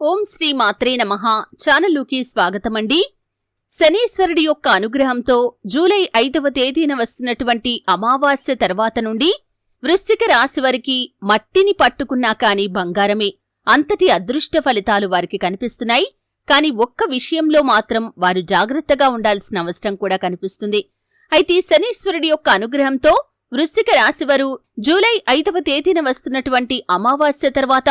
ఓం శ్రీ మాత్రే నమః. ఛానల్లోకి స్వాగతమండి. శనీశ్వరుడి యొక్క అనుగ్రహంతో జూలై ఐదవ తేదీన వస్తున్నటువంటి అమావాస్య తర్వాత నుండి వృశ్చిక రాశి వారికి మట్టిని పట్టుకున్నా కాని బంగారమే. అంతటి అదృష్ట ఫలితాలు వారికి కనిపిస్తున్నాయి. కాని ఒక్క విషయంలో మాత్రం వారు జాగ్రత్తగా ఉండాల్సిన అవసరం కూడా కనిపిస్తుంది. అయితే శనీశ్వరుడి యొక్క అనుగ్రహంతో వృశ్చిక రాశివారు జూలై ఐదవ తేదీన వస్తున్నటువంటి అమావాస్య తర్వాత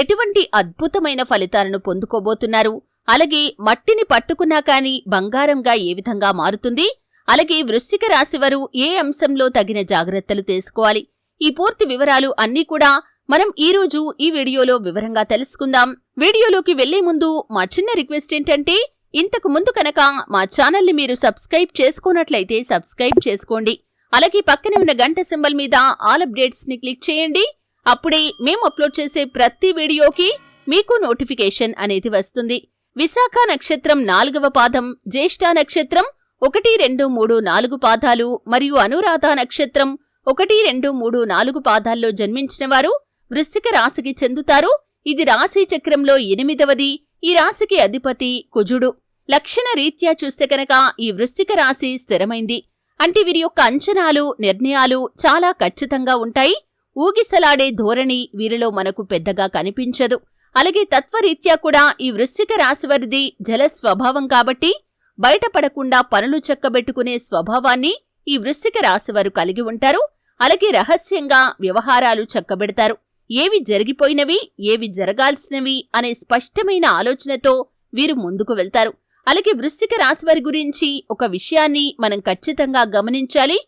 ఎటువంటి అద్భుతమైన ఫలితాలను పొందుకోబోతున్నారు? అలాగే మట్టిని పట్టుకున్నా కాని బంగారంగా ఏ విధంగా మారుతుంది? అలాగే వృశ్చిక రాశివారు ఏ అంశంలో తగిన జాగ్రత్తలు తీసుకోవాలి? ఈ పూర్తి వివరాలు అన్నీ కూడా మనం ఈ రోజు ఈ వీడియోలో వివరంగా తెలుసుకుందాం. వీడియోలోకి వెళ్ళే ముందు మా చిన్న రిక్వెస్ట్ ఏంటంటే ఇంతకు ముందు కనుక మా ఛానల్ని మీరు సబ్స్క్రైబ్ చేసుకున్నట్లయితే సబ్స్క్రైబ్ చేసుకోండి. అలాగే పక్కనే ఉన్న గంట సింబల్ మీద ఆల్ అప్డేట్స్ని క్లిక్ చేయండి. అప్పుడే మేము అప్లోడ్ చేసే ప్రతి వీడియోకి మీకు నోటిఫికేషన్ అనేది వస్తుంది. విశాఖ నక్షత్రం నాలుగవ పాదం జ్యేష్ఠ నక్షత్రం ఒకటి రెండు మూడు నాలుగు పాదాలు మరియు అనురాధ నక్షత్రం ఒకటి రెండు మూడు నాలుగు పాదాల్లో జన్మించిన వారు వృశ్చిక రాశికి చెందుతారు. ఇది రాశి చక్రంలో ఎనిమిదవది. ఈ రాశికి అధిపతి కుజుడు. లక్షణ రీత్యా చూస్తే కనుక ఈ వృశ్చిక రాశి స్థిరమైంది. అంటే వీరి యొక్క అంచనాలు నిర్ణయాలు చాలా ఖచ్చితంగా ఉంటాయి. ఊగిసలాడే ధోరణి వీరిలో మనకు పెద్దగా కనిపించదు. అలాగే తత్వరీత్యా కూడా ఈ వృశ్చిక రాశివారిది జల స్వభావం కాబట్టి బయటపడకుండా పనులు చెక్కబెట్టుకునే స్వభావాన్ని ఈ వృశ్చిక రాశివారు కలిగి ఉంటారు. అలాగే రహస్యంగా వ్యవహారాలు చక్కబెడతారు. ఏవి జరిగిపోయినవి ఏవి జరగాల్సినవి అనే స్పష్టమైన ఆలోచనతో వీరు ముందుకు వెళ్తారు. అలాగే వృశ్చిక రాశివారి గురించి ఒక విషయాన్ని మనం ఖచ్చితంగా గమనించాలి.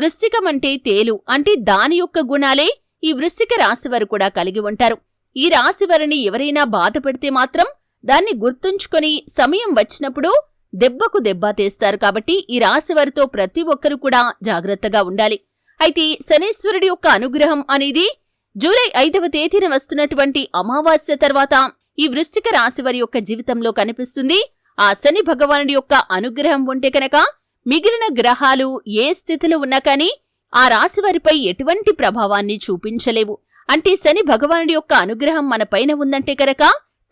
వృశ్చికమంటే తేలు అంటే దాని యొక్క గుణాలే ఈ వృశ్చిక రాశివారు కూడా కలిగి ఉంటారు. ఈ రాశివారిని ఎవరైనా బాధ పెడితే మాత్రం దాన్ని గుర్తుంచుకొని సమయం వచ్చినప్పుడు దెబ్బకు దెబ్బ తీస్తారు కాబట్టి ఈ రాశివారితో ప్రతి ఒక్కరూ కూడా జాగ్రత్తగా ఉండాలి. అయితే శనీశ్వరుడి యొక్క అనుగ్రహం అనేది జూలై ఐదవ తేదీన వస్తున్నటువంటి అమావాస్య తర్వాత ఈ వృశ్చిక రాశివారి యొక్క జీవితంలో కనిపిస్తుంది. ఆ శని భగవానుడి యొక్క అనుగ్రహం ఉంటే కనుక మిగిలిన గ్రహాలు ఏ స్థితిలో ఉన్నా కానీ ఆ రాశివారిపై ఎటువంటి ప్రభావాన్ని చూపించలేవు. అంటే శని భగవానుడి యొక్క అనుగ్రహం మన పైన ఉందంటే కనుక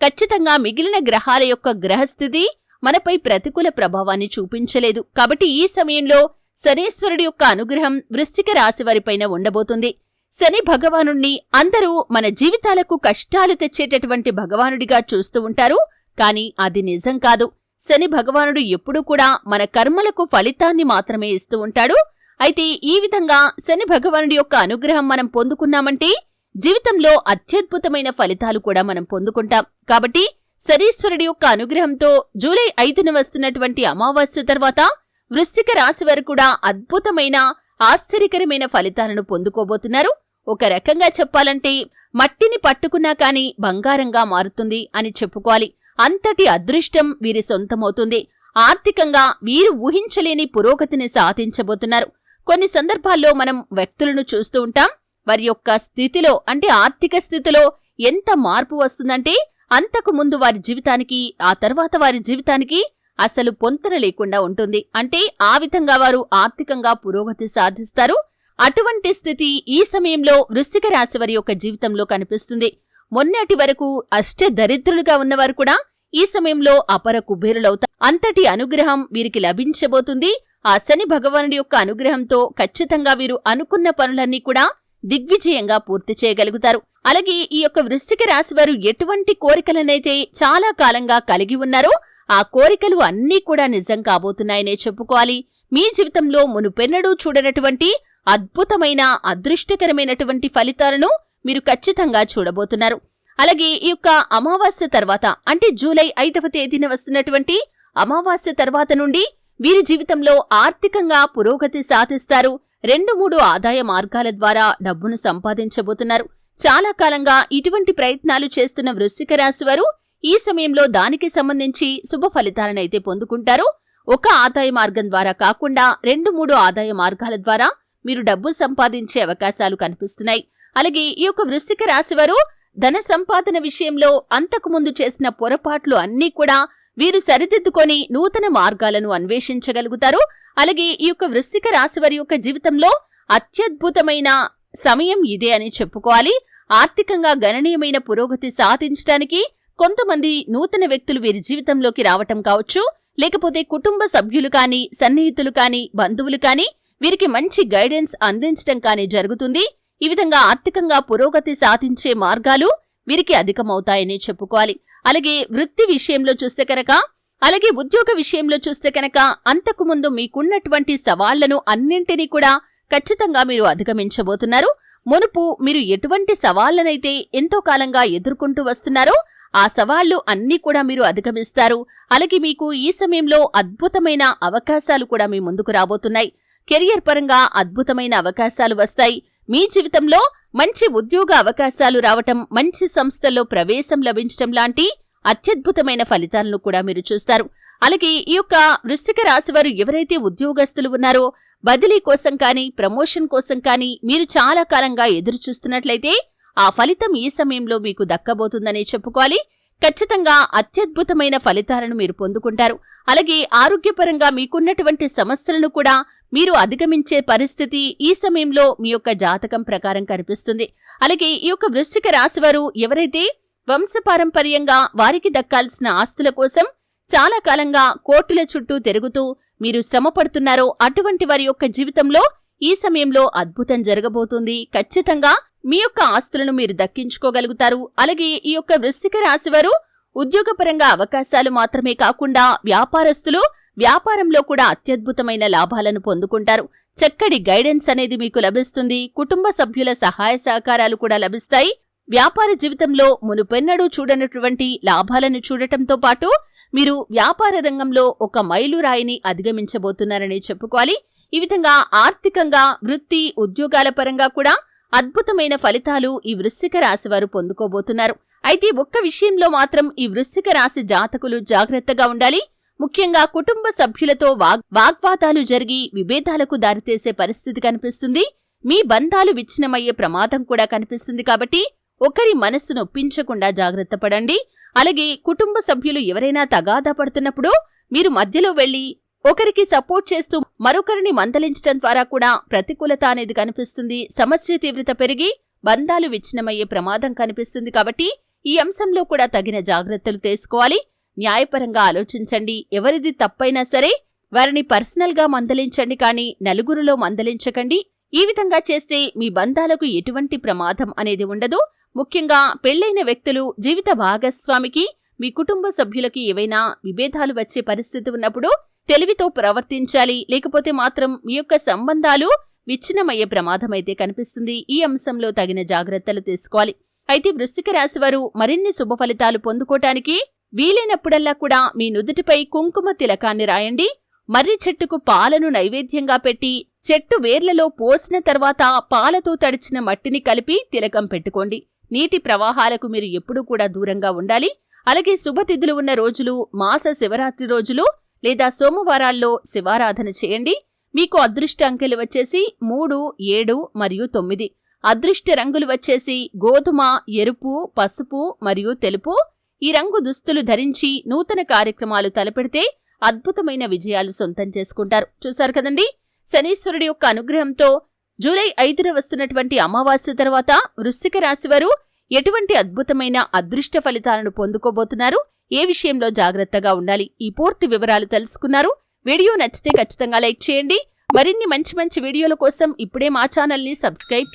ఖచ్చితంగా మిగిలిన గ్రహాల యొక్క గ్రహస్థితి మనపై ప్రతికూల ప్రభావాన్ని చూపించలేదు. కాబట్టి ఈ సమయంలో శనేశ్వరుడి యొక్క అనుగ్రహం వృశ్చిక రాశి వారిపైన ఉండబోతుంది. శని భగవానుణ్ణి అందరూ మన జీవితాలకు కష్టాలు తెచ్చేటటువంటి భగవానుడిగా చూస్తూ ఉంటారు. కాని అది నిజం కాదు. శని భగవానుడు ఎప్పుడూ కూడా మన కర్మలకు ఫలితాన్ని మాత్రమే ఇస్తూ ఉంటాడు. అయితే ఈ విధంగా శని భగవానుడి యొక్క అనుగ్రహం మనం పొందుకున్నామంటే జీవితంలో అత్యద్భుతమైన ఫలితాలు కూడా మనం పొందుకుంటాం. కాబట్టి శనీశ్వరుడి యొక్క అనుగ్రహంతో జూలై ఐదున వస్తున్నటువంటి అమావాస్య తర్వాత వృశ్చిక రాశి వారు కూడా అద్భుతమైన ఆశ్చర్యకరమైన ఫలితాలను పొందుకోబోతున్నారు. ఒక రకంగా చెప్పాలంటే మట్టిని పట్టుకున్నా కాని బంగారంగా మారుతుంది అని చెప్పుకోవాలి. అంతటి అదృష్టం వీరి సొంతమవుతుంది. ఆర్థికంగా వీరు ఊహించలేని పురోగతిని సాధించబోతున్నారు. కొన్ని సందర్భాల్లో మనం వ్యక్తులను చూస్తూ ఉంటాం. వారి యొక్క స్థితిలో అంటే ఆర్థిక స్థితిలో ఎంత మార్పు వస్తుందంటే అంతకు ముందు వారి జీవితానికి ఆ తర్వాత వారి జీవితానికి అసలు పొంతన లేకుండా ఉంటుంది. అంటే ఆ విధంగా వారు ఆర్థికంగా పురోగతి సాధిస్తారు. అటువంటి స్థితి ఈ సమయంలో వృశ్చిక రాశి వారి యొక్క జీవితంలో కనిపిస్తుంది. మొన్నటి వరకు అష్ట దరిద్రులుగా ఉన్నవారు కూడా ఈ సమయంలో అపర కుబేరులవుతారు. అంతటి అనుగ్రహం వీరికి లభించబోతుంది. ఆ శని భగవానుడి యొక్క అనుగ్రహంతో ఖచ్చితంగా వీరు అనుకున్న పనులన్నీ కూడా దిగ్విజయంగా పూర్తి చేయగలుగుతారు. అలాగే ఈ యొక్క వృశ్చిక రాశి వారు ఎటువంటి కోరికలనైతే చాలా కాలంగా కలిగి ఉన్నారో ఆ కోరికలు అన్నీ కూడా నిజం కాబోతున్నాయనే చెప్పుకోవాలి. మీ జీవితంలో మునుపెన్నడూ చూడనటువంటి అద్భుతమైన అదృష్టకరమైనటువంటి ఫలితాలను మీరు ఖచ్చితంగా చూడబోతున్నారు. అలాగే ఈ యొక్క అమావాస్య తర్వాత అంటే జూలై ఐదవ తేదీన వస్తున్నటువంటి అమావాస్య తర్వాత నుండి వీరి జీవితంలో ఆర్థికంగా పురోగతి సాధిస్తారు. రెండు మూడు ఆదాయ మార్గాల ద్వారా డబ్బును సంపాదించబోతున్నారు. చాలా కాలంగా ఇటువంటి ప్రయత్నాలు చేస్తున్న వృశ్చిక రాశివారు ఈ సమయంలో దానికి సంబంధించి శుభ ఫలితాలనైతే పొందుకుంటారు. ఒక ఆదాయ మార్గం ద్వారా కాకుండా రెండు మూడు ఆదాయ మార్గాల ద్వారా మీరు డబ్బు సంపాదించే అవకాశాలు కనిపిస్తున్నాయి. అలాగే ఈ యొక్క వృశ్చిక రాశివారు ధన సంపాదన విషయంలో అంతకుముందు చేసిన పొరపాట్లు అన్నీ కూడా వీరు సరిదిద్దుకొని నూతన మార్గాలను అన్వేషించగలుగుతారు. అలాగే ఈ యొక్క వృశ్చిక రాశి వారి యొక్క జీవితంలో అత్యద్భుతమైన సమయం ఇదే అని చెప్పుకోవాలి. ఆర్థికంగా గణనీయమైన పురోగతి సాధించడానికి కొంతమంది నూతన వ్యక్తులు వీరి జీవితంలోకి రావటం కావచ్చు. లేకపోతే కుటుంబ సభ్యులు కానీ సన్నిహితులు కానీ బంధువులు కానీ వీరికి మంచి గైడెన్స్ అందించటం కానీ జరుగుతుంది. ఈ విధంగా ఆర్థికంగా పురోగతి సాధించే మార్గాలు వీరికి అధికమవుతాయని చెప్పుకోవాలి. అలాగే వృత్తి విషయంలో చూస్తే కనుక అలాగే ఉద్యోగ విషయంలో చూస్తే కనుక అంతకు ముందు మీకున్నటువంటి సవాళ్ళను అన్నింటినీ కూడా ఖచ్చితంగా మీరు అధిగమించబోతున్నారు. మునుపు మీరు ఎటువంటి సవాళ్ళనైతే ఎంతో కాలంగా ఎదుర్కొంటూ వస్తున్నారో ఆ సవాళ్ళు అన్నీ కూడా మీరు అధిగమిస్తారు. అలాగే మీకు ఈ సమయంలో అద్భుతమైన అవకాశాలు కూడా మీ ముందుకు రాబోతున్నాయి. కెరియర్ పరంగా అద్భుతమైన అవకాశాలు వస్తాయి. మీ జీవితంలో మంచి ఉద్యోగ అవకాశాలు రావటం మంచి సంస్థల్లో ప్రవేశం లభించటం లాంటి అత్యద్భుతమైన ఫలితాలను కూడా మీరు చూస్తారు. అలాగే ఈ యొక్క వృశ్చిక రాశి వారు ఎవరైతే ఉద్యోగస్తులు ఉన్నారో బదిలీ కోసం కానీ ప్రమోషన్ కోసం కానీ మీరు చాలా కాలంగా ఎదురు చూస్తున్నట్లయితే ఆ ఫలితం ఈ సమయంలో మీకు దక్కబోతుందనే చెప్పుకోవాలి. ఖచ్చితంగా అత్యద్భుతమైన ఫలితాలను మీరు పొందుకుంటారు. అలాగే ఆరోగ్యపరంగా మీకున్నటువంటి సమస్యలను కూడా మీరు అధిగమించే పరిస్థితి ఈ సమయంలో మీ యొక్క జాతకం ప్రకారం కనిపిస్తుంది. అలాగే ఈ యొక్క వృశ్చిక రాశివారు ఎవరైతే వంశపారంపర్యంగా వారికి దక్కాల్సిన ఆస్తుల కోసం చాలా కాలంగా కోర్టుల చుట్టూ తిరుగుతూ మీరు శ్రమ పడుతున్నారో అటువంటి వారి యొక్క జీవితంలో ఈ సమయంలో అద్భుతం జరగబోతుంది. ఖచ్చితంగా మీ యొక్క ఆస్తులను మీరు దక్కించుకోగలుగుతారు. అలాగే ఈ యొక్క వృశ్చిక రాశివారు ఉద్యోగపరంగా అవకాశాలు మాత్రమే కాకుండా వ్యాపారస్తులు వ్యాపారంలో కూడా అత్యద్భుతమైన లాభాలను పొందుకుంటారు. చక్కటి గైడెన్స్ అనేది మీకు లభిస్తుంది. కుటుంబ సభ్యుల సహాయ సహకారాలు కూడా లభిస్తాయి. వ్యాపార జీవితంలో మునుపెన్నడూ చూడనటువంటి లాభాలను చూడటంతో పాటు మీరు వ్యాపార రంగంలో ఒక మైలురాయిని అధిగమించబోతున్నారని చెప్పుకోవాలి. ఈ విధంగా ఆర్థికంగా వృత్తి ఉద్యోగాల పరంగా కూడా అద్భుతమైన ఫలితాలు ఈ వృశ్చిక రాశివారు పొందుకోబోతున్నారు. అయితే ఒక్క విషయంలో మాత్రం ఈ వృశ్చిక రాశి జాతకులు జాగ్రత్తగా ఉండాలి. ముఖ్యంగా కుటుంబ సభ్యులతో వాగ్ వాగ్వాదాలు జరిగి విభేదాలకు దారితీసే పరిస్థితి కనిపిస్తుంది. మీ బంధాలు విచ్ఛిన్నమయ్యే ప్రమాదం కూడా కనిపిస్తుంది కాబట్టి ఒకరి మనస్సు నొప్పించకుండా జాగ్రత్త పడండి. అలాగే కుటుంబ సభ్యులు ఎవరైనా తగాదా పడుతున్నప్పుడు మీరు మధ్యలో వెళ్ళి ఒకరికి సపోర్ట్ చేస్తూ మరొకరిని మందలించడం ద్వారా కూడా ప్రతికూలత అనేది కనిపిస్తుంది. సమస్య తీవ్రత పెరిగి బంధాలు విచ్ఛిన్నమయ్యే ప్రమాదం కనిపిస్తుంది కాబట్టి ఈ అంశంలో కూడా తగిన జాగ్రత్తలు తీసుకోవాలి. న్యాయపరంగా ఆలోచించండి. ఎవరిది తప్పైనా సరే వారిని పర్సనల్గా మందలించండి కానీ నలుగురిలో మందలించకండి. ఈ విధంగా చేస్తే మీ బంధాలకు ఎటువంటి ప్రమాదం అనేది ఉండదు. ముఖ్యంగా పెళ్ళైన వ్యక్తులు జీవిత భాగస్వామికి మీ కుటుంబ సభ్యులకి ఏవైనా విభేదాలు వచ్చే పరిస్థితి ఉన్నప్పుడు తెలివితో ప్రవర్తించాలి లేకపోతే మాత్రం మీ యొక్క సంబంధాలు విచ్ఛిన్నమయ్యే ప్రమాదమైతే కనిపిస్తుంది. ఈ అంశంలో తగిన జాగ్రత్తలు తీసుకోవాలి. అయితే వృశ్చిక రాశి వారు మరిన్ని శుభ ఫలితాలు పొందుకోటానికి వీలైనప్పుడల్లా కూడా మీ నుదుటిపై కుంకుమ తిలకాన్ని రాయండి. మర్రి చెట్టుకు పాలను నైవేద్యంగా పెట్టి చెట్టు వేర్లలో పోసిన తర్వాత పాలతో తడిచిన మట్టిని కలిపి తిలకం పెట్టుకోండి. నీటి ప్రవాహాలకు మీరు ఎప్పుడూ కూడా దూరంగా ఉండాలి. అలాగే శుభతిథులు ఉన్న రోజులు మాస శివరాత్రి రోజులు లేదా సోమవారాల్లో శివారాధన చేయండి. మీకు అదృష్ట అంకెలు వచ్చేసి మూడు ఏడు మరియు తొమ్మిది. అదృష్ట రంగులు వచ్చేసి గోధుమ ఎరుపు పసుపు మరియు తెలుపు. ఈ రంగు దుస్తులు ధరించి నూతన కార్యక్రమాలు తలపెడితే అద్భుతమైన విజయాలు సొంతం చేసుకుంటారు. చూశారు కదండి? శనీశ్వరుడి యొక్క అనుగ్రహంతో జూలై ఐదున వస్తున్నటువంటి అమావాస్య తర్వాత వృశ్చిక రాశివారు ఎటువంటి అద్భుతమైన అదృష్ట ఫలితాలను పొందుకోబోతున్నారు? ఏ విషయంలో జాగ్రత్తగా ఉండాలి? ఈ పూర్తి వివరాలు తెలుసుకున్నారు. వీడియో నచ్చితే ఖచ్చితంగా లైక్ చేయండి. మరిన్ని మంచి మంచి వీడియోల కోసం ఇప్పుడే మా ఛానల్ని సబ్స్క్రైబ్